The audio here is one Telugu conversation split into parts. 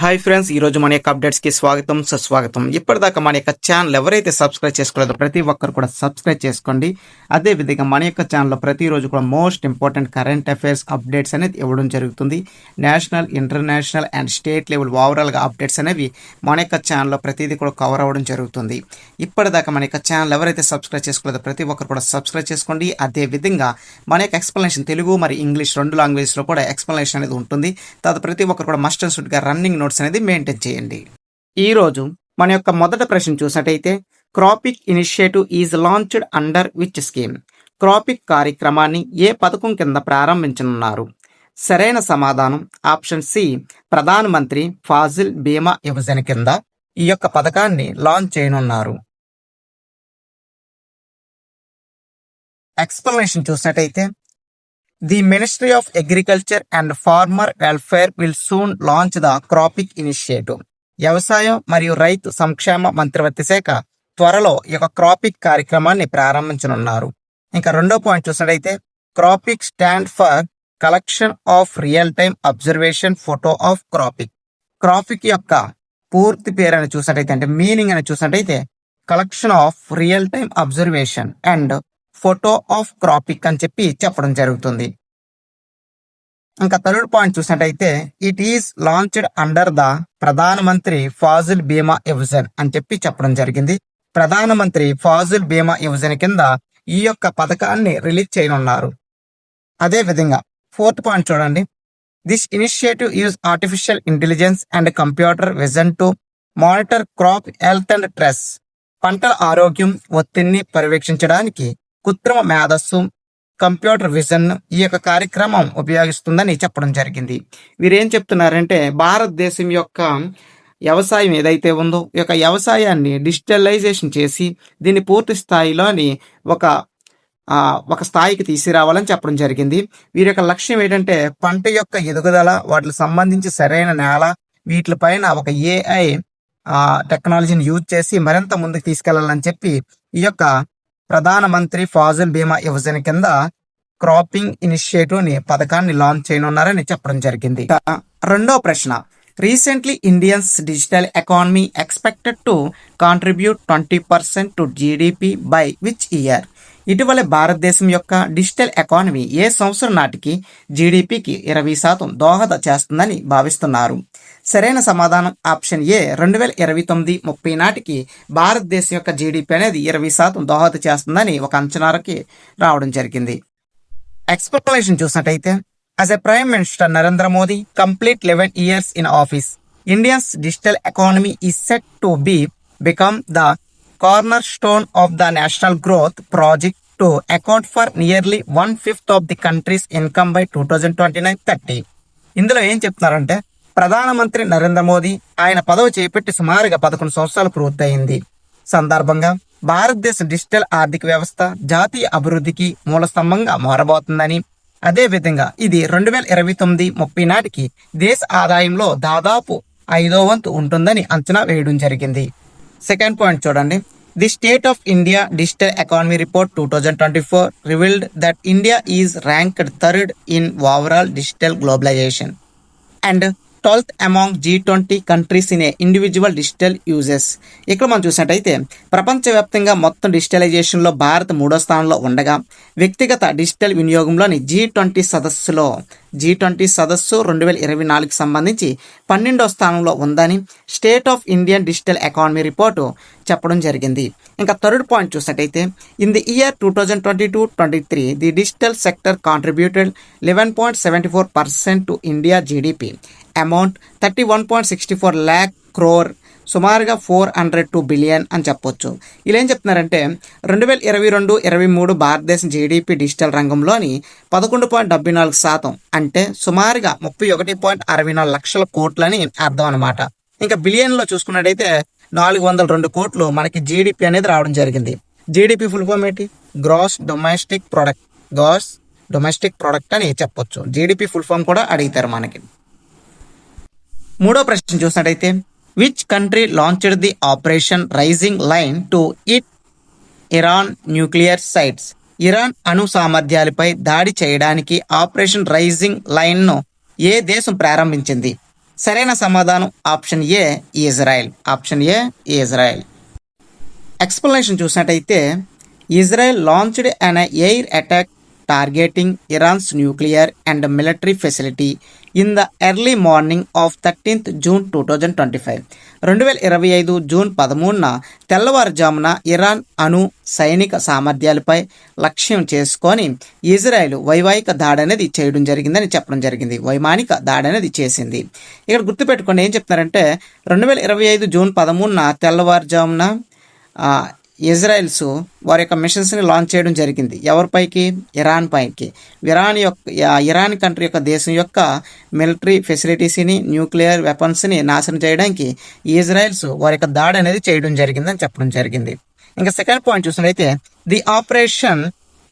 హాయ్ ఫ్రెండ్స్ ఈ రోజు మన యొక్క అప్డేట్స్కి స్వాగతం సుస్వాగతం. ఇప్పటిదాకా మన యొక్క ఛానల్ ఎవరైతే సబ్స్క్రైబ్ చేసుకోలేదో ప్రతి ఒక్కరు కూడా సబ్స్క్రైబ్ చేసుకోండి. అదే విధంగా మన యొక్క ఛానల్లో ప్రతిరోజు కూడా most important current affairs updates అనేది ఇవ్వడం జరుగుతుంది. National international and state level ఓవరాల్గా అప్డేట్స్ అనేవి మన యొక్క ఛానల్లో ప్రతిదీ కూడా కవర్ అవ్వడం జరుగుతుంది. ఇప్పటిదాకా మన యొక్క ఛానల్ ఎవరైతే సబ్స్క్రైబ్ చేసుకోలేదో ప్రతి ఒక్కరు కూడా సబ్స్క్రైబ్ చేసుకోండి. అదే విధంగా మన యొక్క ఎక్స్ప్లెనేషన్ తెలుగు మరి ఇంగ్లీష్ రెండు లాంగ్వేజ్లో కూడా ఎక్స్ప్లెనేషన్ అనేది ఉంటుంది. తర్వాత ప్రతి ఒక్కరు కూడా మస్ట్ అండ్ రన్నింగ్ నోట్స్ అనేది మెయింటైన్ చేయండి. ఈ రోజు మన యొక్క మొదట ప్రశ్న చూసినట్టయితే CROPIC initiative is launched under which scheme CROPIC కార్యక్రమాన్ని ఏ పథకం కింద ప్రారంభించనున్నారు? సరైన సమాధానం ఆప్షన్ సి ప్రధానమంత్రి ఫాజిల్ బీమా యోజన కింద ఈ యొక్క పథకాన్ని లాంచ్ చేయనున్నారు. ఎక్స్ప్లెనేషన్ చూసినట్టయితే the ministry of agriculture and farmer welfare will soon launch the CROPIC initiative వ్యవసాయం మరియు రైతు సంక్షేమ మంత్రివర్తి శాఖ త్వరలో ఈ యొక్క క్రాపిక్ కార్యక్రమాన్ని ప్రారంభించనున్నారు. ఇంకా రెండో పాయింట్ చూసినట్టయితే CROPIC stand for collection of real time observation photo of CROPIC CROPIC యొక్క పూర్తి పేరు అని చూసినట్టయితే అంటే మీనింగ్ అని చూసినట్టయితే collection of real time observation and photo of CROPIC అని చెప్పి చెప్పడం జరుగుతుంది. ఇంకా థర్డ్ పాయింట్ చూసినట్టయితే it is launched under the Pradhan Mantri Fasal Bima Yojana అని చెప్పి చెప్పడం జరిగింది. ప్రధానమంత్రి ఫాజుల్ బీమా యోజన కింద ఈ యొక్క పథకాన్ని రిలీజ్ చేయనున్నారు. అదే విధంగా ఫోర్త్ పాయింట్ చూడండి. This initiative use artificial intelligence and computer vision to monitor crop health and stress పంటల ఆరోగ్యం ఒత్తిడిని పర్యవేక్షించడానికి కృత్రిమ మేధస్సు కంప్యూటర్ విజన్ ఈ యొక్క కార్యక్రమం ఉపయోగిస్తుందని చెప్పడం జరిగింది. వీరేం చెప్తున్నారంటే భారతదేశం యొక్క వ్యవసాయం ఏదైతే ఉందో ఈ యొక్క వ్యవసాయాన్ని డిజిటలైజేషన్ చేసి దీన్ని పూర్తి స్థాయిలోని ఒక ఒక స్థాయికి తీసుకురావాలని చెప్పడం జరిగింది. వీరి యొక్క లక్ష్యం ఏంటంటే పంట యొక్క ఎదుగుదల వాటికి సంబంధించి సరైన నేల వీటిపైన ఒక ఏఐ టెక్నాలజీని యూజ్ చేసి మరింత ముందుకు తీసుకెళ్ళాలని చెప్పి ఈ యొక్క ప్రధానమంత్రి ఫాజల్ బీమా యోజన కింద క్రాపింగ్ ఇనిషియేటివ్ని పథకాన్ని లాంచ్ చేయనున్నారని చెప్పడం జరిగింది. రెండో ప్రశ్న. Recently Indians digital economy expected to contribute twenty percent to GDP by which year. ఇటీవల భారతదేశం యొక్క డిజిటల్ ఎకానమీ ఏ సంవత్సరం నాటికి జీడిపికి ఇరవై శాతం దోహద చేస్తుందని భావిస్తున్నారు. సరైన సమాధానం ఆప్షన్ ఏ రెండు వేల ఇరవై తొమ్మిది ముప్పై నాటికి భారతదేశం యొక్క జీడిపి అనేది ఇరవై శాతం దోహద చేస్తుందని ఒక అంచనాకి రావడం జరిగింది. ఎక్స్పెక్టేషన్ చూసినట్టయితే as a prime minister Narendra Modi complete eleven years in office Indians digital economy is set to be become the corner stone of the national growth project to account for nearly one fifth of the country's income by two thousand twenty nine thirty ఇందులో ఏం చెప్తున్నారంటే ప్రధానమంత్రి నరేంద్ర మోదీ ఆయన పదవి చేపట్టి సుమారుగా పదకొండు సంవత్సరాలు పూర్తయింది. సందర్భంగా భారతదేశ డిజిటల్ ఆర్థిక వ్యవస్థ జాతీయ అభివృద్ధికి మూల స్తంభంగా మారబోతుందని. అదే విధంగా ఇది రెండు వేల ఇరవై తొమ్మిది ముప్పై నాటికి దేశ ఆదాయంలో దాదాపు ఐదో వంతు ఉంటుందని అంచనా వేయడం జరిగింది. సెకండ్ పాయింట్ చూడండి. The state of India digital economy report two thousand twenty four revealed that India is ranked third in overall digital globalization. And twelfth among G twenty countries in a individual digital uses ఇక్కడ మనం చూసినట్టయితే ప్రపంచవ్యాప్తంగా మొత్తం డిజిటలైజేషన్లో భారత్ మూడో స్థానంలో ఉండగా వ్యక్తిగత డిజిటల్ వినియోగంలోని జీ ట్వంటీ సదస్సులో జీ ట్వంటీ సదస్సు రెండు వేల ఇరవై నాలుగుకి సంబంధించి పన్నెండో స్థానంలో ఉందని state of Indian digital economy report చెప్పడం జరిగింది. ఇంకా థర్డ్ పాయింట్ చూసినట్టయితే in the year two thousand twenty two twenty three the digital sector contributed eleven point seventy four percent to India GDP amount thirty one point sixty four lakh crore సుమారుగా ఫోర్ హండ్రెడ్ టూ బిలియన్ అని చెప్పొచ్చు. ఇలా ఏం చెప్తున్నారంటే రెండు వేల ఇరవై రెండు ఇరవై మూడు భారతదేశం జీడిపి డిజిటల్ రంగంలోని పదకొండు పాయింట్ డెబ్బై నాలుగు శాతం అంటే సుమారుగా ముప్పై ఒకటి పాయింట్ అరవై నాలుగు లక్షల కోట్లని అర్థం అనమాట ఇంకా బిలియన్లో చూసుకున్నట్టయితే నాలుగు వందల రెండు కోట్లు మనకి జీడిపి అనేది రావడం జరిగింది. జీడిపి ఫుల్ ఫామ్ ఏంటి? Gross domestic product gross domestic product అని చెప్పొచ్చు. జీడిపి ఫుల్ ఫామ్ కూడా అడుగుతారు మనకి. మూడో ప్రశ్న చూసినట్టయితే which country launched the operation rising lion to it Iran nuclear sites Iran అణు సామర్థ్యాలపై దాడి చేయడానికి ఆపరేషన్ రైజింగ్ లైన్ను ఏ దేశం ప్రారంభించింది? సరైన సమాధానం option A Israel option A Israel explanation చూసినట్టయితే Israel launched an air attack targeting Iran's nuclear and military facility in the early morning of thirteenth June two thousand twenty five. రెండు వేల ఇరవై ఐదు జూన్ పదమూడున తెల్లవారుజామున ఇరాన్ అణు సైనిక సామర్థ్యాలపై లక్ష్యం చేసుకొని ఇజ్రాయెల్ వైవాహిక దాడి అనేది చేయడం జరిగిందని చెప్పడం జరిగింది. వైమానిక దాడి అనేది చేసింది. ఇక్కడ గుర్తుపెట్టుకోండి ఏం చెప్తున్నారంటే రెండు వేల ఇరవై ఐదు జూన్ పదమూడున తెల్లవారుజామున ఇజ్రాయెల్స్ వారి యొక్క మిషన్స్ని లాంచ్ చేయడం జరిగింది. ఎవరిపైకి ఇరాన్ పైకి. ఇరాన్ యొక్క ఇరాన్ కంట్రీ యొక్క దేశం యొక్క మిలిటరీ ఫెసిలిటీస్ని న్యూక్లియర్ వెపన్స్ని నాశనం చేయడానికి ఇజ్రాయెల్స్ వారి యొక్క దాడి అనేది చేయడం జరిగిందని చెప్పడం జరిగింది. ఇంకా సెకండ్ పాయింట్ చూసినట్లయితే the operation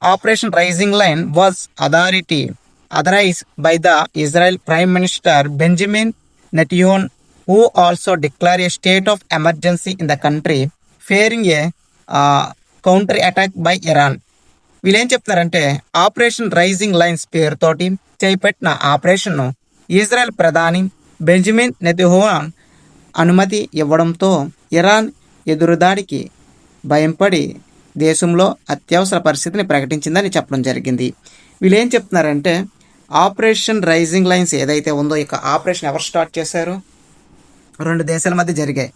operation rising lion was authority authorize by the Israel prime minister Benjamin Netanyahu who also declare a state of emergency in the country fearing a counter attack by Iran వీళ్ళు ఏం చెప్తున్నారంటే ఆపరేషన్ రైజింగ్ లైన్స్ పేరుతోటి చేపట్టిన ఆపరేషన్ను ఇజ్రాయెల్ ప్రధాని బెంజమిన్ నెతిహోవాన్ అనుమతి ఇవ్వడంతో ఇరాన్ ఎదురుదాడికి భయంపడి దేశంలో అత్యవసర పరిస్థితిని ప్రకటించిందని చెప్పడం జరిగింది. వీళ్ళు ఏం చెప్తున్నారంటే ఆపరేషన్ రైజింగ్ లైన్స్ ఏదైతే ఉందో ఇక ఆపరేషన్ ఎవరు స్టార్ట్ చేశారు? రెండు దేశాల మధ్య జరిగాయి.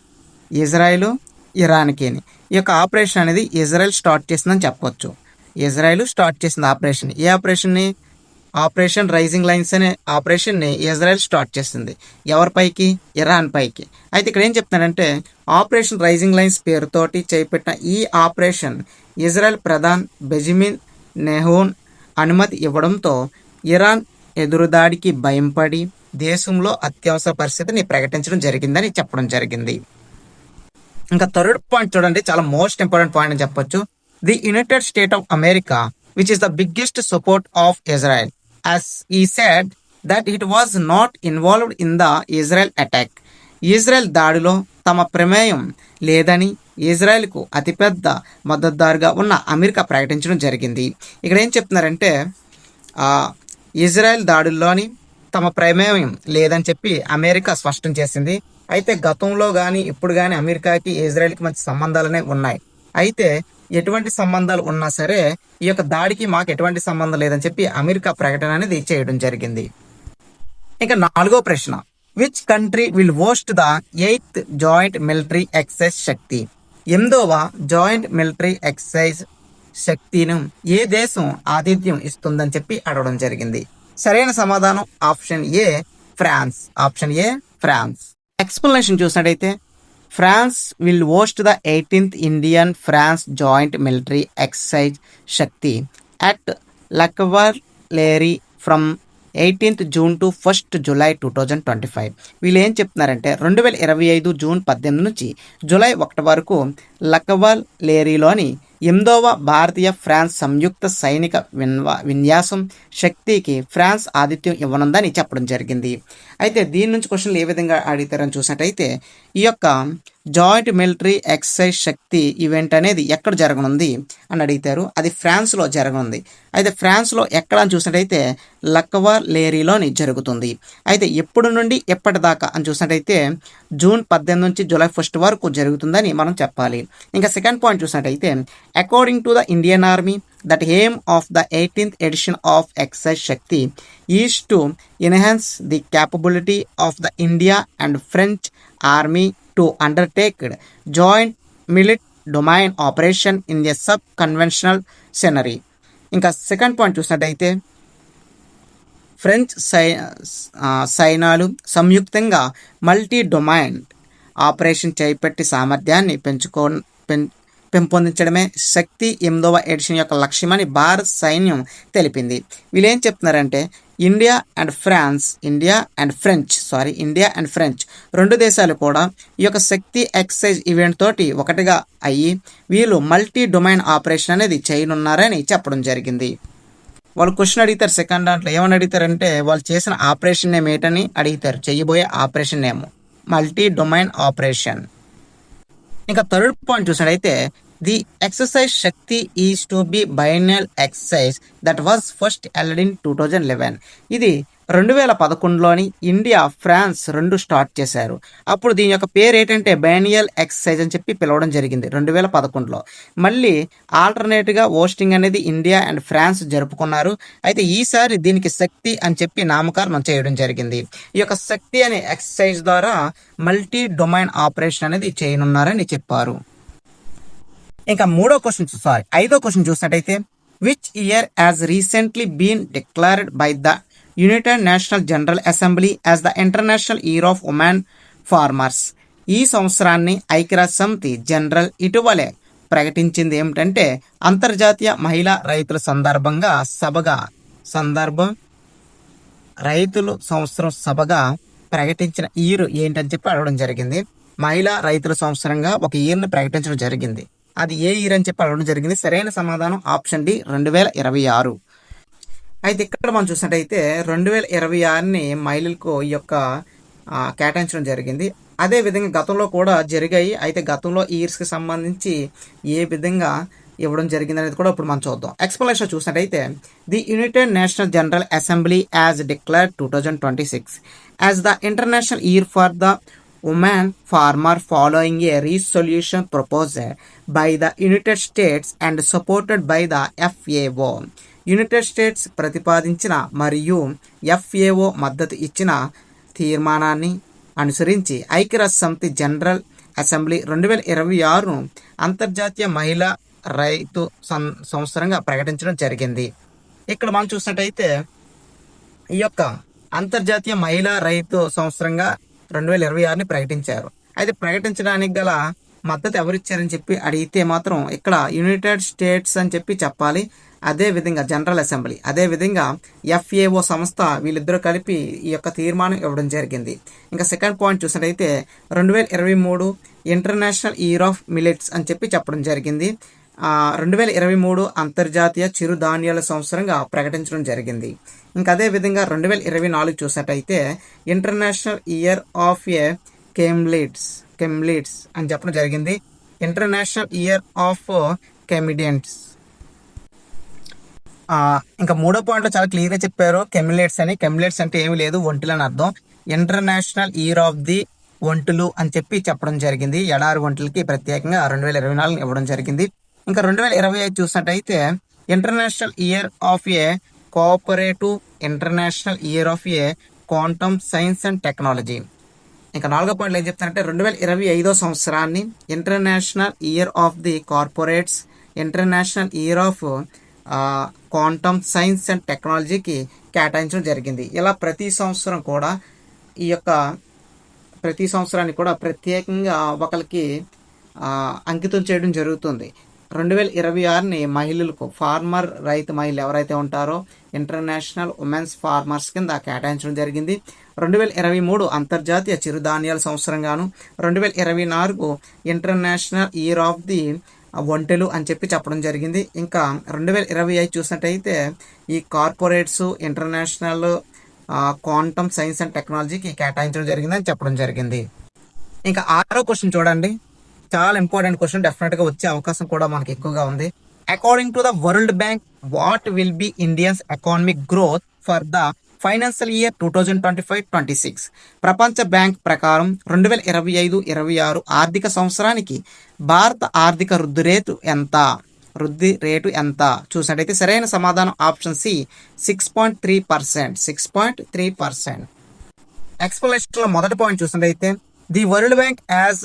ఇజ్రాయిలు ఇరాన్కి ఈ యొక్క ఆపరేషన్ అనేది ఇజ్రాయెల్ స్టార్ట్ చేసిందని చెప్పొచ్చు. ఇజ్రాయెల్ స్టార్ట్ చేసింది ఆపరేషన్. ఏ ఆపరేషన్ని? ఆపరేషన్ రైజింగ్ లైన్స్ అనే ఆపరేషన్ని ఇజ్రాయెల్ స్టార్ట్ చేసింది. ఎవరిపైకి ఇరాన్ పైకి. అయితే ఇక్కడ ఏం చెప్తున్నారంటే ఆపరేషన్ రైజింగ్ లైన్స్ పేరుతోటి చేపట్టిన ఈ ఆపరేషన్ ఇజ్రాయెల్ ప్రధాన్ బెజిమిన్ నెహోన్ అనుమతి ఇవ్వడంతో ఇరాన్ ఎదురుదాడికి భయంపడి దేశంలో అత్యవసర పరిస్థితిని ప్రకటించడం జరిగిందని చెప్పడం జరిగింది. ఇంకా థర్డ్ పాయింట్ చూడండి చాలా మోస్ట్ ఇంపార్టెంట్ పాయింట్ అని చెప్పొచ్చు. The United States of America which is the biggest support of Israel as he said that it was not involved in the Israel attack Israel దాడిలో తమ ప్రమేయం లేదని ఇజ్రాయెల్కు అతిపెద్ద మద్దతుదారుగా ఉన్న అమెరికా ప్రకటించడం జరిగింది. ఇక్కడ ఏం చెప్తున్నారంటే ఇజ్రాయెల్ దాడుల్లోని తమ ప్రమేయం లేదని చెప్పి అమెరికా స్పష్టం చేసింది. అయితే గతంలో కానీ ఇప్పుడు కానీ అమెరికాకి ఇజ్రాయెల్కి మంచి సంబంధాలనే ఉన్నాయి. అయితే ఎటువంటి సంబంధాలు ఉన్నా సరే ఈ యొక్క దాడికి మాకు ఎటువంటి సంబంధం లేదని చెప్పి అమెరికా ప్రకటన అనేది చేయడం జరిగింది. ఇంకా నాలుగో ప్రశ్న. Which country will host the eighth joint military exercise Shakti ఎనిమిదవ జాయింట్ మిలిటరీ ఎక్సైజ్ శక్తిని ఏ దేశం ఆతిథ్యం ఇస్తుందని చెప్పి అడగడం జరిగింది. సరైన సమాధానం option A France. Option A France. Explanation చూసినట్టయితే France will host the eighteenth Indian France joint military exercise Shakti at లక్వర్ Cavalerie from eighteenth June to first July two thousand twenty five వీళ్ళు ఏం చెప్తున్నారంటే రెండు వేల ఇరవై ఐదు జూన్ పద్దెనిమిది నుంచి జూలై ఒకటి వరకు లక్వల్ లేరీలోని ఎనిమిదవ భారతీయ ఫ్రాన్స్ సంయుక్త సైనిక విన్వా విన్యాసం శక్తికి ఫ్రాన్స్ ఆతిథ్యం ఇవ్వనుందని చెప్పడం జరిగింది. అయితే దీని నుంచి క్వశ్చన్లు ఏ విధంగా అడుగుతారని చూసినట్టయితే ఈ యొక్క joint military exercise Shakti event అనేది ఎక్కడ జరగనుంది అని అడిగితారు అది ఫ్రాన్స్లో జరగనుంది. అయితే ఫ్రాన్స్లో ఎక్కడ అని చూసినట్టయితే లక్వర్ లేరీలోని జరుగుతుంది. అయితే ఎప్పుడు నుండి ఎప్పటిదాకా అని చూసినట్టయితే జూన్ పద్దెనిమిది నుంచి జూలై ఫస్ట్ వరకు జరుగుతుందని మనం చెప్పాలి. ఇంకా సెకండ్ పాయింట్ చూసినట్టయితే according to the Indian army that aim of the eighteenth edition of exercise Shakti is to enhance the capability of the India and French army to undertaked joint multi domain operation in a sub conventional scenario ఇంకా సెకండ్ పాయింట్ చూసినట్టయితే ఫ్రెంచ్ సై సైనాలు సైన్యాలు సంయుక్తంగా మల్టీ డొమైన్ ఆపరేషన్ చేపట్టి సామర్థ్యాన్ని పెంచుకో పెం పెంపొందించడమే శక్తి ఎనిమిదవ ఎడిషన్ యొక్క లక్ష్యమని భారత్ సైన్యం తెలిపింది. వీళ్ళు ఏం చెప్తున్నారంటే India and France India and French sorry India and French రెండు దేశాలు కూడా ఈ యొక్క శక్తి ఎక్సైజ్ ఈవెంట్ తోటి ఒకటిగా అయ్యి వీళ్ళు మల్టీ డొమైన్ ఆపరేషన్ అనేది చేయనున్నారని చెప్పడం జరిగింది. వాళ్ళు క్వశ్చన్ అడుగుతారు సెకండ్ దాంట్లో. ఏమని అడుగుతారంటే వాళ్ళు చేసిన ఆపరేషన్ నేమ్ ఏంటని అడుగుతారు. చేయబోయే operation name multi domain operation ఇంకా థర్డ్ పాయింట్ చూసినట్టయితే the exercise Shakti is to be biennial exercise that was first held in two thousand eleven ఇది రెండు వేల పదకొండులోని ఇండియా ఫ్రాన్స్ రెండు స్టార్ట్ చేశారు. అప్పుడు దీని యొక్క పేరు ఏంటంటే బైనియల్ ఎక్సర్సైజ్ అని చెప్పి పిలవడం జరిగింది రెండు వేల పదకొండులో. మళ్ళీ ఆల్టర్నేట్గా హోస్టింగ్ అనేది ఇండియా అండ్ ఫ్రాన్స్ జరుపుకున్నారు. అయితే ఈసారి దీనికి శక్తి అని చెప్పి నామకరణం చేయడం జరిగింది. ఈ యొక్క శక్తి అనే ఎక్సర్సైజ్ ద్వారా మల్టీ డొమైన్ ఆపరేషన్ అనేది చేయనున్నారని చెప్పారు. ఇంకా మూడో క్వశ్చన్ సారీ ఐదో క్వశ్చన్ చూసినట్టయితే which year has recently been declared by the United Nations General Assembly as the international year of women farmers ఈ సంవత్సరాన్ని ఐక్యరాజ్య సమితి జనరల్ ఇటీవలే ప్రకటించింది ఏమిటంటే అంతర్జాతీయ మహిళా రైతుల సందర్భంగా సభగా సందర్భం రైతులు సంవత్సరం సభగా ప్రకటించిన ఇయర్ ఏంటని చెప్పి అడగడం జరిగింది. మహిళా రైతుల సంవత్సరంగా ఒక ఇయర్ని ప్రకటించడం జరిగింది. అది ఏ ఇయర్ అని చెప్పి అడగడం జరిగింది. సరైన సమాధానం ఆప్షన్ డి రెండు వేల ఇరవై ఆరు. అయితే ఇక్కడ మనం చూసినట్టయితే రెండు వేల ఇరవై ఆరుని మహిళలకు ఈ యొక్క కేటాయించడం జరిగింది. అదే విధంగా గతంలో కూడా జరిగాయి. అయితే గతంలో ఇయర్స్కి సంబంధించి ఏ విధంగా ఇవ్వడం జరిగింది అనేది కూడా ఇప్పుడు మనం చూద్దాం. ఎక్స్ప్లెనేషన్ చూసినట్టయితే the United Nations General Assembly has declare two thousand twenty six as the international year for the women farmer following a resolution proposed by the United States and supported by the FAO United States ప్రతిపాదించిన మరియు ఎఫ్ఏఓ మద్దతు ఇచ్చిన తీర్మానాన్ని అనుసరించి ఐక్యరాజ్య సమితి జనరల్ అసెంబ్లీ రెండు వేల ఇరవై ఆరును అంతర్జాతీయ మహిళా రైతు సం- సంవత్సరంగా ప్రకటించడం జరిగింది. ఇక్కడ మనం చూసినట్టయితే ఈ యొక్క అంతర్జాతీయ మహిళా రైతు సంవత్సరంగా రెండు వేల ఇరవై ఆరుని ప్రకటించారు. అయితే ప్రకటించడానికి గల మద్దతు ఎవరిచ్చారని చెప్పి అడిగితే మాత్రం ఇక్కడ యునైటెడ్ స్టేట్స్ అని చెప్పి చెప్పాలి. అదే విధంగా జనరల్ అసెంబ్లీ అదే విధంగా ఎఫ్ఏఓ సంస్థ వీళ్ళిద్దరూ కలిపి ఈ యొక్క తీర్మానం ఇవ్వడం జరిగింది. ఇంకా సెకండ్ పాయింట్ చూసినట్టయితే రెండు వేల ఇరవై మూడు ఇంటర్నేషనల్ ఇయర్ ఆఫ్ మిలెట్స్ అని చెప్పి చెప్పడం జరిగింది. రెండు వేల ఇరవై మూడు అంతర్జాతీయ చిరుధాన్యాల సంవత్సరంగా ప్రకటించడం జరిగింది. ఇంకా అదే విధంగా రెండు వేల ఇరవై నాలుగు చూసినట్టయితే international year of a camelids camelids అని చెప్పడం జరిగింది. International year of camelids. ఇంకా మూడో పాయింట్లో చాలా క్లియర్గా చెప్పారు. కెమిలేట్స్ అని. కెమిలేట్స్ అంటే ఏమీ లేదు ఒంటులు అని అర్థం. ఇంటర్నేషనల్ ఇయర్ ఆఫ్ ది ఒంటులు అని చెప్పి చెప్పడం జరిగింది. ఎడారి ఒంటులకి ప్రత్యేకంగా రెండు వేల ఇరవై నాలుగు ఇవ్వడం జరిగింది. ఇంకా రెండు వేల ఇరవై ఐదు చూసినట్టయితే international year of a cooperative international year of a quantum science and technology. ఇంకా నాలుగో పాయింట్ ఏం చెప్తానంటే రెండు వేల ఇరవై ఐదో సంవత్సరాన్ని international year of the corporates international year of quantum science and టెక్నాలజీకి కేటాయించడం జరిగింది. ఇలా ప్రతి సంవత్సరం కూడా ఈ యొక్క ప్రతి సంవత్సరాన్ని కూడా ప్రత్యేకంగా ఒకరికి అంకితం చేయడం జరుగుతుంది. రెండు వేల ఇరవై ఆరుని మహిళలకు ఫార్మర్ రైతు మహిళలు ఎవరైతే ఉంటారో ఇంటర్నేషనల్ ఉమెన్స్ ఫార్మర్స్ కింద కేటాయించడం జరిగింది. రెండు వేల ఇరవై మూడు అంతర్జాతీయ చిరుధాన్యాల సంవత్సరంగాను రెండు వేల ఇరవై నాలుగు ఇంటర్నేషనల్ ఇయర్ ఆఫ్ ది ఒంటెలు అని చెప్పి చెప్పడం జరిగింది. ఇంకా రెండు వేల ఇరవై ఐదు చూసినట్టయితే ఈ corporates international quantum science and టెక్నాలజీకి కేటాయించడం జరిగిందని చెప్పడం జరిగింది. ఇంకా ఆరో క్వశ్చన్ చూడండి. చాలా ఇంపార్టెంట్ క్వశ్చన్ డెఫినెట్గా వచ్చే అవకాశం కూడా మనకి ఎక్కువగా ఉంది. According to the World Bank what will be Indians economic growth for the financial year two thousand twenty five twenty six ప్రపంచ బ్యాంక్ ప్రకారం రెండు వేల ఇరవై ఐదు ఇరవై ఆరు ఆర్థిక సంవత్సరానికి భారత ఆర్థిక వృద్ధి రేటు ఎంత? వృద్ధి రేటు ఎంత? చూసినట్టయితే సరైన సమాధానం option C six point three percent six point three percent ఎక్స్ప్లెనేషన్లో మొదటి పాయింట్ చూసినట్టయితే the World Bank has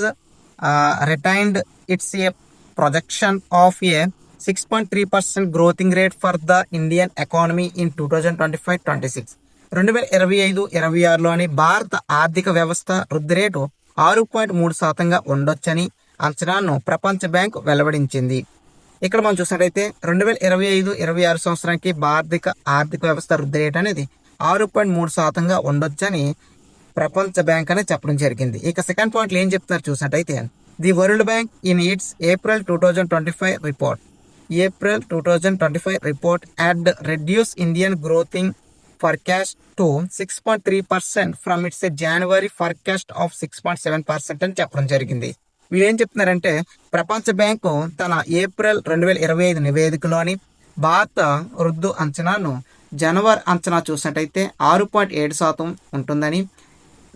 retained its a projection of a six point three percent growthing rate for the Indian economy in two thousand twenty five twenty six రెండు వేల ఇరవై ఐదు ఇరవై ఆరులోని భారత ఆర్థిక వ్యవస్థ వృద్ధి రేటు ఆరు పాయింట్ మూడు శాతంగా ఉండొచ్చని అంచనాను ప్రపంచ బ్యాంకు వెలువడించింది ఇక్కడ మనం చూసినట్టయితే రెండు వేల ఇరవై ఐదు ఇరవై ఆరు సంవత్సరానికి భారతిక ఆర్థిక వ్యవస్థ వృద్ధి రేట్ అనేది ఆరు పాయింట్ మూడు శాతంగా ఉండొచ్చని ప్రపంచ బ్యాంక్ అనేది చెప్పడం జరిగింది. ఇక సెకండ్ పాయింట్లు ఏం చెప్తున్నారు చూసినట్టయితే the World Bank in its April two thousand twenty five report. April two thousand twenty five report had reduce Indian growthing forecast to six point three percent from its January forecast of six point seven percent అని చెప్పడం జరిగింది. వీళ్ళు ఏం చెప్తున్నారంటే ప్రపంచ బ్యాంకు తన ఏప్రిల్ రెండు వేల ఇరవై ఐదు నివేదికలోని భారత వృద్ధు అంచనాను జనవరి అంచనా చూసినట్టయితే ఆరు పాయింట్ ఏడు శాతం ఉంటుందని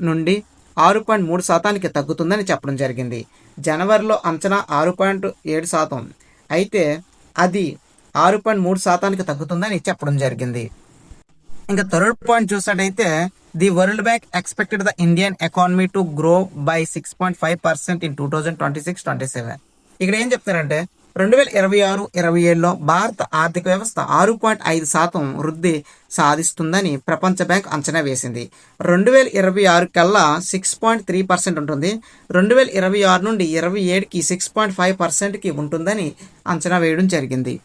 నుండి ఆరు పాయింట్ మూడు శాతానికి తగ్గుతుందని చెప్పడం జరిగింది. జనవరిలో అంచనా ఆరు పాయింట్ ఏడు శాతం. అయితే అది ఆరు పాయింట్ మూడు శాతానికి తగ్గుతుందని చెప్పడం జరిగింది. ఇంకా థర్డ్ పాయింట్ చూసినట్టయితే the World Bank expected the Indian economy to grow by six point five percent in two thousand twenty six twenty seven. ఇక్కడ ఏం చెప్తారంటే రెండు వేల ఇరవై ఆరు ఇరవై ఏడులో భారత ఆర్థిక వ్యవస్థ ఆరు పాయింట్ ఐదు శాతం వృద్ధి సాధిస్తుందని ప్రపంచ బ్యాంక్ అంచనా వేసింది. రెండు వేల ఇరవై ఆరు కల్లా సిక్స్ పాయింట్ త్రీ పర్సెంట్ ఉంటుంది. రెండు వేల ఇరవై ఆరు నుండి ఇరవై ఏడుకి సిక్స్ పాయింట్ ఫైవ్ పర్సెంట్కి ఉంటుందని అంచనా వేయడం జరిగింది.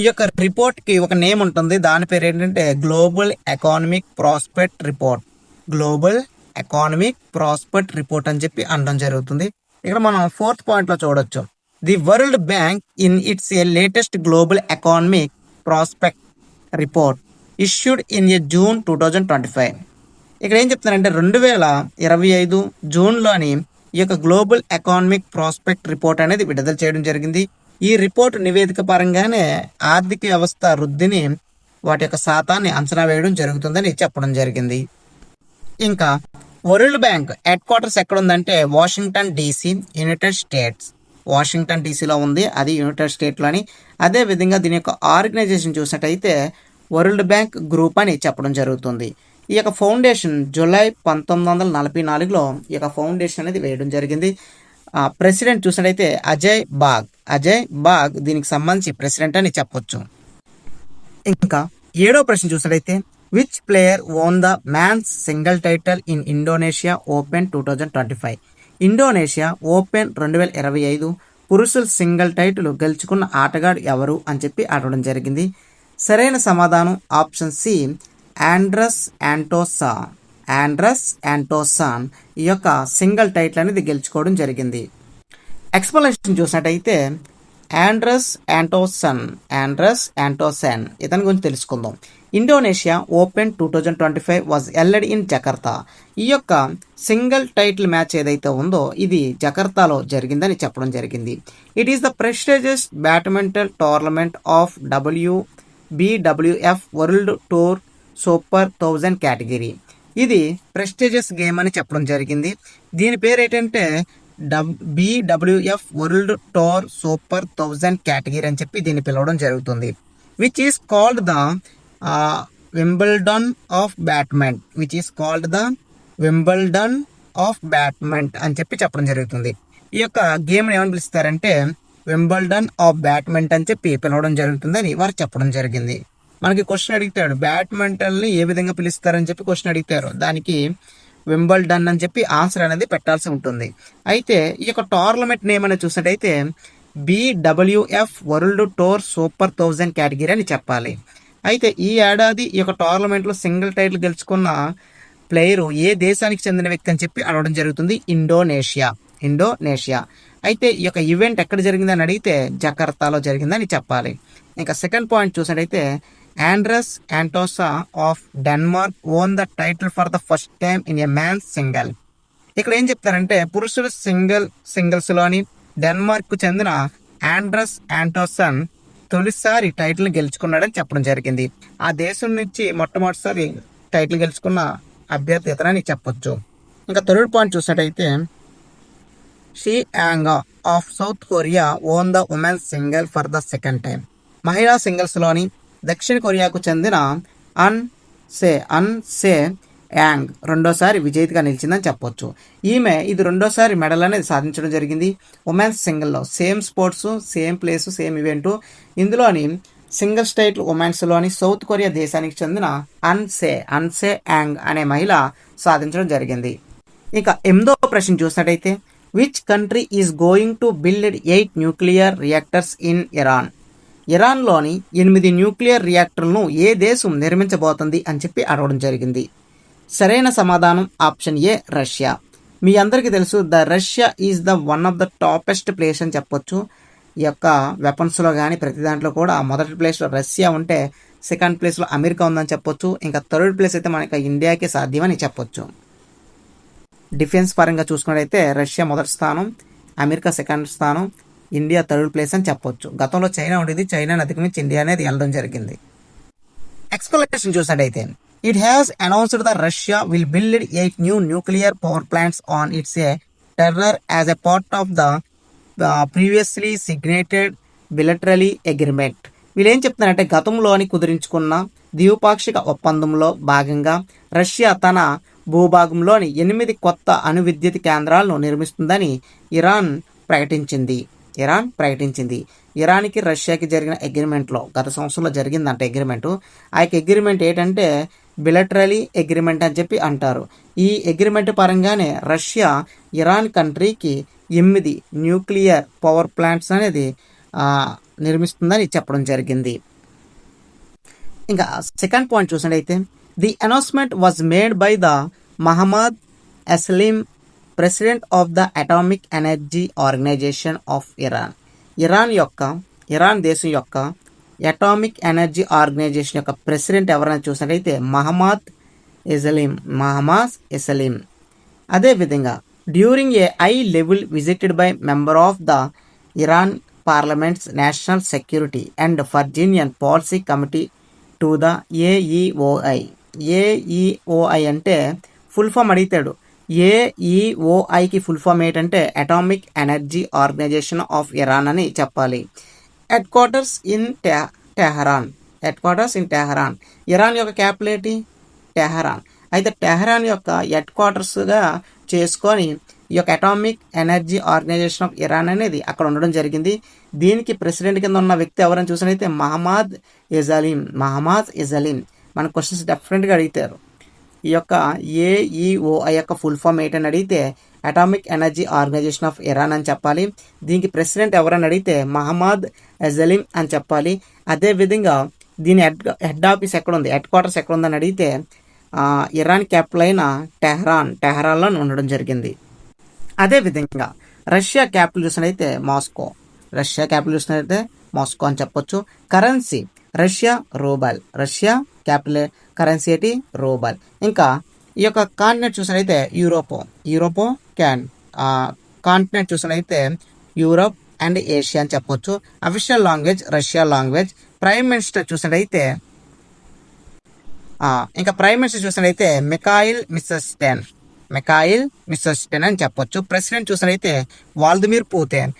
ఈ యొక్క రిపోర్ట్కి ఒక నేమ్ ఉంటుంది. దాని పేరు ఏంటంటే global economic prospect report. Global economic prospect report అని చెప్పి అనడం జరుగుతుంది. ఇక్కడ మనం ఫోర్త్ పాయింట్లో చూడొచ్చు. The World Bank in its a latest global economic prospect report issued in a June two thousand twenty five ఇక్కడ ఏం చెప్తున్నారంటే రెండు వేల ఇరవై ఐదు జూన్లోని ఈ యొక్క గ్లోబల్ ఎకానమిక్ ప్రాస్పెక్ట్ రిపోర్ట్ అనేది విడుదల చేయడం జరిగింది. ఈ రిపోర్ట్ నివేదిక పరంగానే ఆర్థిక వ్యవస్థ వృద్ధిని వాటి యొక్క శాతాన్ని అంచనా వేయడం జరుగుతుందని చెప్పడం జరిగింది. ఇంకా వరల్డ్ బ్యాంక్ హెడ్ క్వార్టర్స్ ఎక్కడ ఉందంటే Washington DC United States. Washington డీసీలో ఉంది అది యునైటెడ్ స్టేట్లోని అదే విధంగా దీని యొక్క ఆర్గనైజేషన్ చూసినట్టయితే వరల్డ్ బ్యాంక్ గ్రూప్ అని చెప్పడం జరుగుతుంది. ఈ యొక్క ఫౌండేషన్ జూలై పంతొమ్మిది వందల నలభై నాలుగులో ఈ యొక్క ఫౌండేషన్ అనేది వేయడం జరిగింది. ప్రెసిడెంట్ చూసినట్టయితే అజయ్ బాగ్. అజయ్ బాగ్ దీనికి సంబంధించి ప్రెసిడెంట్ అని చెప్పొచ్చు. ఇంకా ఏడో ప్రశ్న చూసినట్టయితే which player won the man's single title in Indonesia open two thousand twenty five Indonesia open రెండు వేల ఇరవై ఐదు పురుషుల సింగిల్ టైటిల్ గెలుచుకున్న ఆటగాడు ఎవరు అని చెప్పి అడగడం జరిగింది. సరైన సమాధానం ఆప్షన్ సి ఆండ్రస్ యాంటోసా. ఆండ్రస్ యాంటోసాన్ ఈ యొక్క సింగిల్ టైటిల్ అనేది గెలుచుకోవడం జరిగింది. ఎక్స్ప్లెనేషన్ చూసినట్టయితే ఆండ్రస్ యాంటోసన్ ఆండ్రస్ యాంటోసన్ ఇతని గురించి తెలుసుకుందాం. Indonesia open two thousand twenty five was held in Jakarta ఈ యొక్క సింగిల్ టైటిల్ మ్యాచ్ ఏదైతే ఉందో ఇది జకర్తాలో జరిగిందని చెప్పడం జరిగింది. It is the prestigious badminton tournament of W BWF world tour super thousand category ఇది ప్రెస్టేజియస్ గేమ్ అని చెప్పడం జరిగింది. దీని పేరు ఏంటంటే dub BWF world tour super thousand category అని చెప్పి దీన్ని పిలవడం జరుగుతుంది. Which is called the Wimbledon of badminton which is called the Wimbledon of badminton అని చెప్పి చెప్పడం జరుగుతుంది. ఈ యొక్క గేమ్ని ఏమని పిలుస్తారంటే వింబల్డన్ ఆఫ్ బ్యాట్మెంట్ అని చెప్పి పిలవడం జరుగుతుందని వారు చెప్పడం జరిగింది. మనకి క్వశ్చన్ అడిగితాడు బ్యాట్మింటన్ని ఏ విధంగా పిలుస్తారని చెప్పి క్వశ్చన్ అడిగితారు దానికి వింబల్డన్ అని చెప్పి ఆన్సర్ అనేది పెట్టాల్సి ఉంటుంది. అయితే ఈ యొక్క టోర్నమెంట్ నేమ్ అనేది చూసినట్టయితే BWF world tour super thousand category అని చెప్పాలి. అయితే ఈ ఏడాది ఈ యొక్క టోర్నమెంట్లో సింగిల్ టైటిల్ గెలుచుకున్న ప్లేయరు ఏ దేశానికి చెందిన వ్యక్తి అని చెప్పి అడగడం జరుగుతుంది. ఇండోనేషియా. ఇండోనేషియా. అయితే ఈ యొక్క ఈవెంట్ ఎక్కడ జరిగిందని అడిగితే జకర్తాలో జరిగిందని చెప్పాలి. ఇంకా సెకండ్ పాయింట్ చూసినట్టయితే Anders Antonsen of Denmark won the title for the first time in a man single ఇక్కడ ఏం చెప్తారంటే పురుషుల సింగిల్ సింగిల్స్లోని డెన్మార్క్కు చెందిన ఆండ్రస్ యాంటోసన్ తొలిసారి టైటిల్ గెలుచుకున్నాడని చెప్పడం జరిగింది. ఆ దేశం నుంచి మొట్టమొదటిసారి టైటిల్ గెలుచుకున్న అభ్యర్థి ఇతనని చెప్పొచ్చు. ఇంకా థర్డ్ పాయింట్ చూసినట్టయితే Se Young of South Korea won the women single for the second time మహిళా సింగిల్స్లోని దక్షిణ కొరియాకు చెందిన అన్ సే అన్ సే యాంగ్ రెండోసారి విజేతగా నిలిచిందని చెప్పొచ్చు. ఈమె ఇది రెండోసారి మెడల్ అనేది సాధించడం జరిగింది. Women's సింగిల్లో same sports same place same event. ఇందులోని సింగిల్ స్టేట్ ఉమెన్స్లోని సౌత్ కొరియా దేశానికి చెందిన అన్సే అన్సే యాంగ్ అనే మహిళ సాధించడం జరిగింది. ఇక ఎనిమిదో ప్రశ్న చూసినట్టయితే which country is going to build eight nuclear reactors in Iran ఇరాన్లోని ఎనిమిది న్యూక్లియర్ రియాక్టర్లను ఏ దేశం నిర్మించబోతుంది అని చెప్పి అడగడం జరిగింది. సరైన సమాధానం ఆప్షన్ ఏ రష్యా. మీ అందరికీ తెలుసు the Russia is the one of the toppest place అని చెప్పొచ్చు. ఈ యొక్క వెపన్స్లో కానీ ప్రతి దాంట్లో కూడా మొదటి ప్లేస్లో రష్యా ఉంటే సెకండ్ ప్లేస్లో అమెరికా ఉందని చెప్పొచ్చు. ఇంకా థర్డ్ ప్లేస్ అయితే మనకి ఇండియాకి సాధ్యమని చెప్పొచ్చు. డిఫెన్స్ పరంగా చూసుకున్నట్టయితే రష్యా మొదటి స్థానం అమెరికా సెకండ్ స్థానం. ఇండియా థర్డ్ ప్లేస్ అని చెప్పొచ్చు. గతంలో చైనా ఉండేది. చైనాని అధిగమించి ఇండియా అనేది వెళ్ళడం జరిగింది. ఎక్స్ప్లెనేషన్ చూసినట్టయితే it has announced the Russia will build eight new nuclear power plants on its a territory as a part of the previously signed bilaterally agreement వీళ్ళు ఏం చెప్తున్నారంటే గతంలోని కుదిరించుకున్న ద్వీపాక్షిక ఒప్పందంలో భాగంగా రష్యా తన భూభాగంలోని ఎనిమిది కొత్త అణు విద్యుత్ కేంద్రాలను నిర్మిస్తుందని ఇరాన్ ప్రకటించింది. ఇరాన్ ప్రకటించింది. ఇరాన్కి రష్యాకి జరిగిన అగ్రిమెంట్లో గత సంవత్సరంలో జరిగిందంట అగ్రిమెంట్. ఆ యొక్క అగ్రిమెంట్ ఏంటంటే బిలటరలీ అగ్రిమెంట్ అని చెప్పి అంటారు. ఈ అగ్రిమెంట్ పరంగానే రష్యా ఇరాన్ కంట్రీకి ఎనిమిది న్యూక్లియర్ పవర్ ప్లాంట్స్ అనేది నిర్మిస్తుందని చెప్పడం జరిగింది. ఇంకా సెకండ్ పాయింట్ చూసినట్టయితే the announcement was made by the Mohammad Eslami president of the atomic energy organisation of Iran. Iran యొక్క ఇరాన్ దేశం యొక్క అటామిక్ ఎనర్జీ ఆర్గనైజేషన్ యొక్క ప్రెసిడెంట్ ఎవరైనా చూసినట్లయితే మహమ్మద్ ఇజలీం మహమాస్ ఇసలీం అదేవిధంగా during a high level visited by member of the Iran parliament's national security and foreign policy committee to the AEOI AEOI అంటే ఫుల్ ఫామ్ అడిగితాడు ఏఈఓఐకి ఫుల్ ఫామ్ ఏంటంటే atomic Energy Organization of Iran అని చెప్పాలి. Headquarters in Tehran headquarters in Tehran Iran యొక్క క్యాపిటల్ ఏంటి? టెహరాన్ అయితే టెహరాన్ యొక్క హెడ్ క్వార్టర్స్గా చేసుకొని ఈ యొక్క atomic energy organisation of Iran అనేది అక్కడ ఉండడం జరిగింది. దీనికి ప్రెసిడెంట్ కింద ఉన్న వ్యక్తి ఎవరని చూసినైతే మహమ్మద్ ఇజలీం మహమ్మద్ ఇజలీం మన క్వశ్చన్స్ డెఫినెట్గా అడుగుతారు ఈ యొక్క ఏఈఓఐ యొక్క ఫుల్ ఫామ్ ఏంటని అడిగితే atomic energy organisation of Iran అని చెప్పాలి. దీనికి ప్రెసిడెంట్ ఎవరని అడిగితే మహమ్మద్ అజలీం అని చెప్పాలి. అదేవిధంగా దీని హెడ్ హెడ్ ఆఫీస్ ఎక్కడ ఉంది హెడ్ క్వార్టర్స్ ఎక్కడ ఉందని అడిగితే ఇరాన్ క్యాపిటల్ అయిన టెహరాన్ టెహరాన్లో ఉండడం జరిగింది. అదేవిధంగా రష్యా క్యాపిటల్ చూసినైతే మాస్కో రష్యా క్యాపిటల్ చూసినట్లయితే మాస్కో అని చెప్పొచ్చు. Currency Russia rouble Russia capital currency ఏంటి? రూబల్. ఇంకా ఈ యొక్క కాంటినెంట్ చూసినట్లయితే యూరోపో. యూరోపో క్యాన్ కాంటినెంట్ చూసినట్లయితే యూరోప్ అండ్ ఏషియా అని చెప్పొచ్చు. Official language Russia language. Prime minister చూసినట్లయితే ఇంకా ప్రైమ్ మినిస్టర్ చూసినట్లయితే మికాయిల్ మిస్సస్టెన్ మికాయిల్ మిస్సస్టెన్ అని చెప్పొచ్చు. ప్రెసిడెంట్ చూసినట్లయితే వాల్దిమిర్ పూతేన్.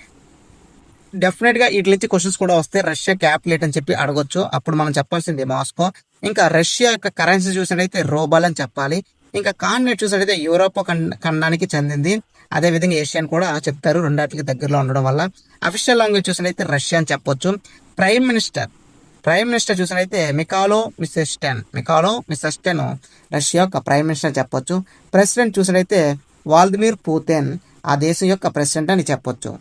డెఫినెట్గా వీటి నుంచి క్వశ్చన్స్ కూడా వస్తే రష్యా క్యాపిటల్ అని చెప్పి అడగొచ్చు. అప్పుడు మనం చెప్పాల్సింది మాస్కో. ఇంకా రష్యా యొక్క కరెన్సీ చూసినట్లయితే రోబల్ అని చెప్పాలి. ఇంకా కాంటినెంట్ చూసినట్లయితే యూరోప్ ఖండ- ఖండానికి చెందింది. అదేవిధంగా ఏషియన్ కూడా చెప్తారు రెండాటికి దగ్గరలో ఉండడం వల్ల. అఫీషియల్ లాంగ్వేజ్ చూసినట్లయితే రష్యా అని చెప్పొచ్చు. ప్రైమ్ మినిస్టర్ ప్రైమ్ మినిస్టర్ చూసినట్లయితే Mikhail Mishustin Mikhail Mishustin Russia యొక్క ప్రైమ్ మినిస్టర్ చెప్పొచ్చు. ప్రెసిడెంట్ చూసినట్లయితే వాల్దిమిర్ పూతెన్ ఆ దేశం యొక్క ప్రెసిడెంట్ అని చెప్పొచ్చు.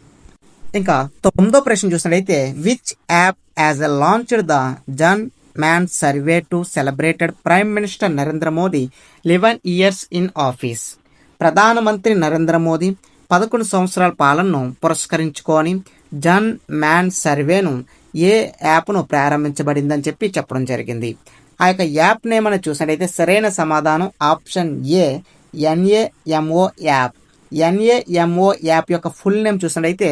ఇంకా తొమ్మిదో ప్రశ్న చూసినట్లయితే which app was a launched the Jan Mann survey to celebrated prime minister Narendra Modi eleven years in office ప్రధానమంత్రి నరేంద్ర మోదీ పదకొండు సంవత్సరాల పాలనను పురస్కరించుకొని జన్ మ్యాన్ సర్వేను ఏ యాప్ను ప్రారంభించబడిందని చెప్పి చెప్పడం జరిగింది. ఆ యొక్క యాప్ నేమని చూసినట్టయితే సరైన సమాధానం option A NAMO app NAMO app యొక్క ఫుల్ నేమ్ చూసినట్టయితే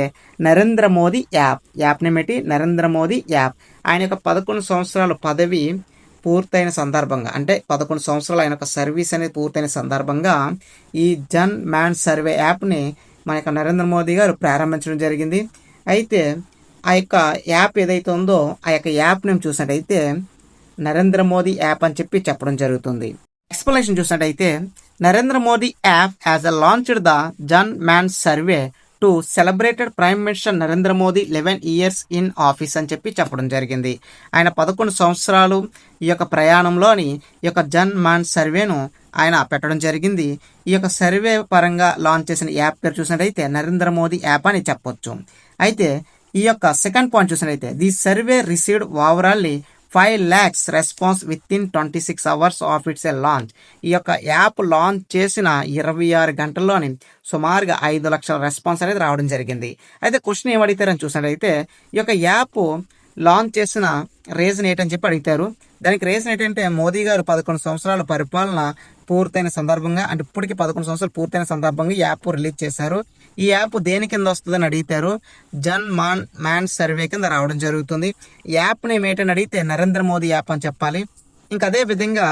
Narendra Modi app. App name ఏంటి? నరేంద్ర మోదీ యాప్. ఆయన యొక్క పదకొండు సంవత్సరాల పదవి పూర్తయిన సందర్భంగా అంటే పదకొండు సంవత్సరాలు ఆయన యొక్క సర్వీస్ అనేది పూర్తయిన సందర్భంగా ఈ జన్ మ్యాన్ సర్వే యాప్ని మన యొక్క నరేంద్ర మోదీ గారు ప్రారంభించడం జరిగింది. అయితే ఆ యొక్క యాప్ ఏదైతే ఉందో ఆ యొక్క యాప్ నేమ్ చూసినట్టయితే నరేంద్ర మోదీ యాప్ అని చెప్పి చెప్పడం జరుగుతుంది. ఎక్స్ప్లెనేషన్ చూసినట్టయితే Narendra Modi app was a launched the Jan Mann survey to celebrated prime minister Narendra Modi eleven years in office అని చెప్పి చెప్పడం జరిగింది. ఆయన పదకొండు సంవత్సరాలు ఈ యొక్క ప్రయాణంలోని ఈ యొక్క జన్ మ్యాన్ సర్వేను ఆయన పెట్టడం జరిగింది. ఈ యొక్క సర్వే పరంగా లాంచ్ చేసిన యాప్ పేరు చూసినట్టయితే నరేంద్ర మోదీ యాప్ అని చెప్పొచ్చు. అయితే ఈ యొక్క సెకండ్ పాయింట్ చూసినట్టయితే the survey received overall five lakhs response within twenty six hours of its a launch. ఈ యొక్క యాప్ లాంచ్ చేసిన ఇరవై ఆరు గంటల్లోని సుమారుగా ఐదు లక్షల రెస్పాన్స్ అనేది రావడం జరిగింది. అయితే క్వశ్చన్ ఏం అడిగితారని చూసినట్టయితే ఈ యొక్క యాప్ లాంచ్ చేసిన రీజన్ ఏంటని చెప్పి అడిగారు. దానికి రీజన్ ఏంటంటే మోదీ గారు పదకొండు సంవత్సరాల పరిపాలన పూర్తయిన సందర్భంగా అంటే ఇప్పటికి పదకొండు సంవత్సరాలు పూర్తయిన సందర్భంగా ఈ యాప్ రిలీజ్ చేశారు. ఈ యాప్ దేని కింద వస్తుందని అడిగితారు జన్ మాన్ మ్యాన్ సర్వే కింద రావడం జరుగుతుంది. యాప్ నేమ్ ఏంటని అడిగితే నరేంద్ర మోదీ యాప్ అని చెప్పాలి. ఇంకా అదే విధంగా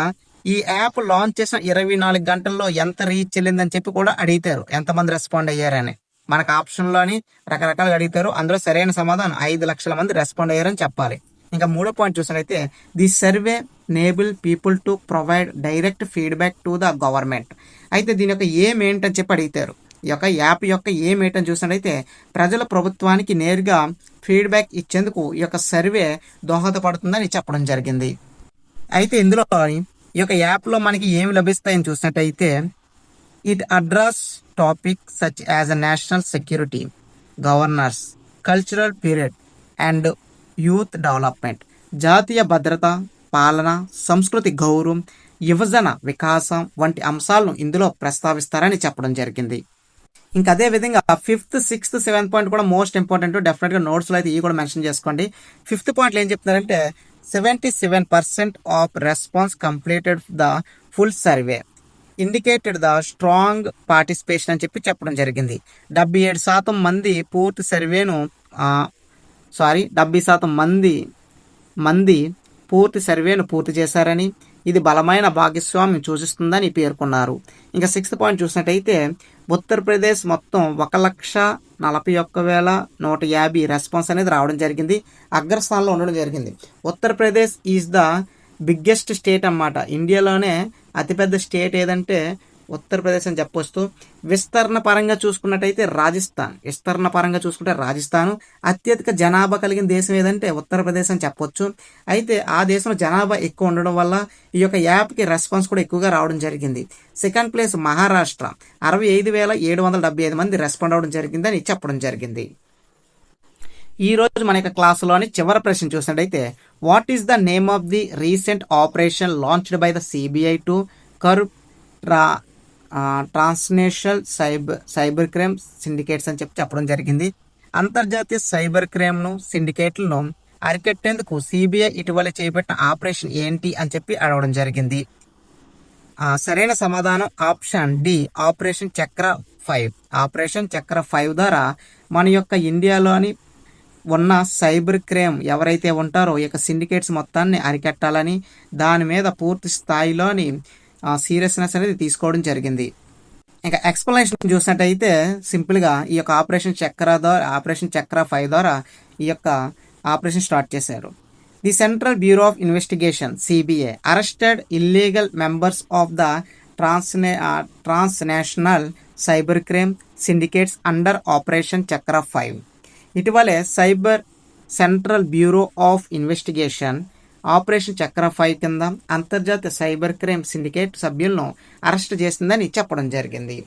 ఈ యాప్ లాంచ్ చేసిన ఇరవై నాలుగు గంటల్లో ఎంత రీచ్ చెల్లిందని చెప్పి కూడా అడిగితారు ఎంతమంది రెస్పాండ్ అయ్యారని. మనకు ఆప్షన్లోని రకరకాలుగా అడిగితారు అందులో సరైన సమాధానం ఐదు లక్షల మంది రెస్పాండ్ అయ్యారని చెప్పాలి. ఇంకా మూడో పాయింట్ చూసినట్లయితే the survey enable people to provide direct feedback to the government అయితే దీని యొక్క ఏం ఏంటని చెప్పి అడిగితారు. ఈ యొక్క యాప్ యొక్క ఏం ఏంటని చూసినట్లయితే ప్రజల ప్రభుత్వానికి నేరుగా ఫీడ్బ్యాక్ ఇచ్చేందుకు ఈ యొక్క సర్వే దోహదపడుతుందని చెప్పడం జరిగింది. అయితే ఇందులో ఈ యొక్క యాప్లో మనకి ఏమి లభిస్తాయని చూసినట్టయితే it address topic such as a national security governance cultural period and youth development జాతీయ భద్రత పాలన సంస్కృతి గౌరవం యువజన వికాసం వంటి అంశాలను ఇందులో ప్రస్తావిస్తారని చెప్పడం జరిగింది. ఇంకా అదే విధంగా ఫిఫ్త్ సిక్స్త్ సెవెంత్ పాయింట్ కూడా మోస్ట్ ఇంపార్టెంట్. డెఫినెట్గా నోట్స్లో అయితే ఇవి కూడా మెన్షన్ చేసుకోండి. ఫిఫ్త్ పాయింట్లో ఏం చెప్తున్నారంటే seventy seven percent of response completed the full survey. Indicated the strong participation అని చెప్పి చెప్పడం జరిగింది. డెబ్బై ఏడు శాతం మంది పూర్తి సర్వేను సారీ డెబ్బై శాతం మంది మంది పూర్తి సర్వేను పూర్తి చేశారని ఇది బలమైన భాగస్వామ్యం సూచిస్తుందని పేర్కొన్నారు. ఇంకా సిక్స్త్ పాయింట్ చూసినట్టయితే ఉత్తరప్రదేశ్ మొత్తం ఒక లక్ష నలభై ఒక్క వేల నూట యాభై రెస్పాన్స్ అనేది రావడం జరిగింది. అగ్రస్థానంలో ఉండడం జరిగింది. Uttar Pradesh is the biggest state అన్నమాట. ఇండియాలోనే అతిపెద్ద స్టేట్ ఏదంటే ఉత్తరప్రదేశ్ అని చెప్పొస్తూ విస్తరణ పరంగా చూసుకున్నట్టయితే రాజస్థాన్. విస్తరణ పరంగా చూసుకుంటే రాజస్థాన్. అత్యధిక జనాభా కలిగిన దేశం ఏదంటే ఉత్తరప్రదేశ్ అని చెప్పొచ్చు. అయితే ఆ దేశంలో జనాభా ఎక్కువ ఉండడం వల్ల ఈ యొక్క యాప్కి రెస్పాన్స్ కూడా ఎక్కువగా రావడం జరిగింది. Second place Maharashtra. అరవై ఐదు వేల ఏడు వందల డెబ్బై ఐదు మంది రెస్పాండ్ అవ్వడం జరిగిందని చెప్పడం జరిగింది. ఈ రోజు మన యొక్క క్లాసులోని చివరి ప్రశ్న చూసినట్టయితే what is the name of the recent operation launched by the CBI to curb transnational cyber cyber crime syndicates అని చెప్పి చెప్పడం జరిగింది. అంతర్జాతీయ సైబర్ క్రైమ్ను సిండికేట్లను అరికట్టేందుకు సిబిఐ ఇటీవల చేపట్టిన ఆపరేషన్ ఏంటి అని చెప్పి అడగడం జరిగింది. సరైన సమాధానం option D operation Chakra five. Operation Chakra five ద్వారా మన యొక్క ఇండియాలోని ఉన్న సైబర్ క్రైమ్ ఎవరైతే ఉంటారో ఈ యొక్క సిండికేట్స్ మొత్తాన్ని అరికట్టాలని దాని మీద పూర్తి స్థాయిలోని సీరియస్నెస్ అనేది తీసుకోవడం జరిగింది. ఇంకా ఎక్స్ప్లెనేషన్ చూసినట్టయితే సింపుల్గా ఈ యొక్క ఆపరేషన్ చక్ర ద్వారా ఆపరేషన్ చక్ర ఫైవ్ ద్వారా ఈ యొక్క ఆపరేషన్ స్టార్ట్ చేశారు. The central bureau of investigation CBI arrested illegal members of the ట్రాన్స్నే transnational cyber crime syndicates under operation Chakra five ఇటీవలే cyber central bureau of investigation operation Chakra five కింద అంతర్జాతీయ సైబర్ క్రైమ్ సిండికేట్ సభ్యులను అరెస్ట్ చేసిందని చెప్పడం జరిగింది.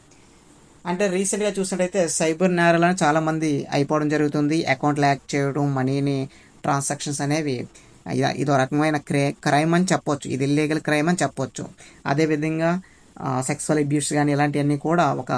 అంటే రీసెంట్గా చూసినట్టయితే సైబర్ నేరాలను చాలా మంది అయిపోవడం జరుగుతుంది. అకౌంట్లు హ్యాక్ చేయడం మనీని ట్రాన్సాక్షన్స్ అనేవి ఇదో రకమైన క్రే క్రైమ్ అని చెప్పొచ్చు. ఇది ఇల్లీగల్ క్రైమ్ అని చెప్పొచ్చు. అదేవిధంగా సెక్సువల్ అబ్యూస్ కానీ ఇలాంటివన్నీ కూడా ఒక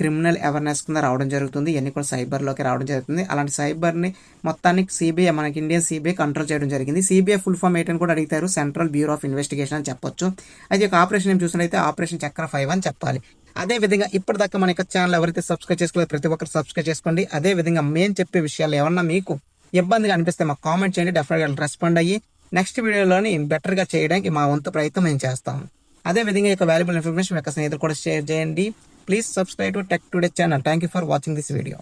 క్రిమినల్ అవేర్నెస్ కింద రావడం జరుగుతుంది. ఇవన్నీ కూడా సైబర్లోకి రావడం జరుగుతుంది. అలాంటి సైబర్ని మొత్తానికి సిబిఐ మనకి ఇండియన్ సిబిఐ కంట్రోల్ చేయడం జరిగింది. సిబిఐ ఫుల్ ఫామ్ ఏంటని కూడా అడిగారు సెంట్రల్ బ్యూరో ఆఫ్ ఇన్వెస్టిగేషన్ అని చెప్పొచ్చు. అయితే ఒక ఆపరేషన్ ఏం చూసినట్టయితే ఆపరేషన్ చక్ర ఫైవ్ అని చెప్పాలి. అదే విధంగా ఇప్పటిదాకా మన యొక్క ఛానల్ ఎవరైతే సబ్స్క్రైబ్ చేసుకోలేదు ప్రతి ఒక్కరు సబ్స్క్రైబ్ చేసుకోండి. అదే విధంగా మేము చెప్పే విషయాలు ఏమన్నా మీకు ఇబ్బందిగా అనిపిస్తే మాకు కామెంట్ చేయండి. డెఫినెట్గా రెస్పాండ్ అయ్యి నెక్స్ట్ వీడియోలోని బెటర్గా చేయడానికి మా వంతు ప్రయత్నం మేము చేస్తాం అదే విధంగా ఈ యొక్క వాల్యుబుల్ ఇన్ఫర్మేషన్ యొక్క స్నేహితులు కూడా షేర్ చేయండి. Please subscribe to tech today channel thank you for watching this video